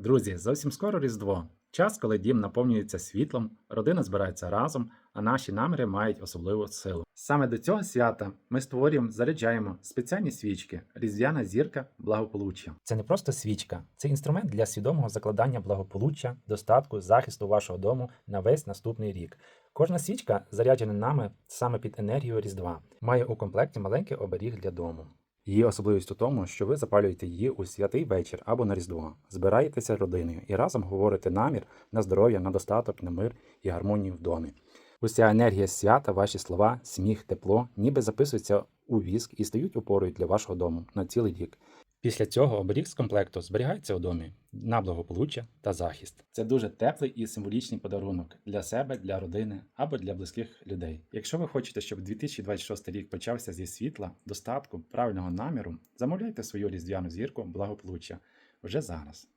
Друзі, зовсім скоро Різдво. Час, коли дім наповнюється світлом, родина збирається разом, а наші наміри мають особливу силу. Саме до цього свята ми створюємо, заряджаємо спеціальні свічки, різдвяна зірка благополуччя. Це не просто свічка, це інструмент для свідомого закладання благополуччя, достатку, захисту вашого дому на весь наступний рік. Кожна свічка, заряджена нами саме під енергію Різдва, має у комплекті маленький оберіг для дому. Її особливість у тому, що ви запалюєте її у святий вечір або на Різдво, збираєтеся родиною і разом говорите намір на здоров'я, на достаток, на мир і гармонію в домі. Уся енергія свята, ваші слова, сміх, тепло, ніби записуються у віск і стають опорою для вашого дому на цілий рік. Після цього оберіг з комплекту зберігається у домі на благополуччя та захист. Це дуже теплий і символічний подарунок для себе, для родини або для близьких людей. Якщо ви хочете, щоб 2026 рік почався зі світла, достатку, правильного наміру, замовляйте свою різдвяну зірку благополуччя вже зараз.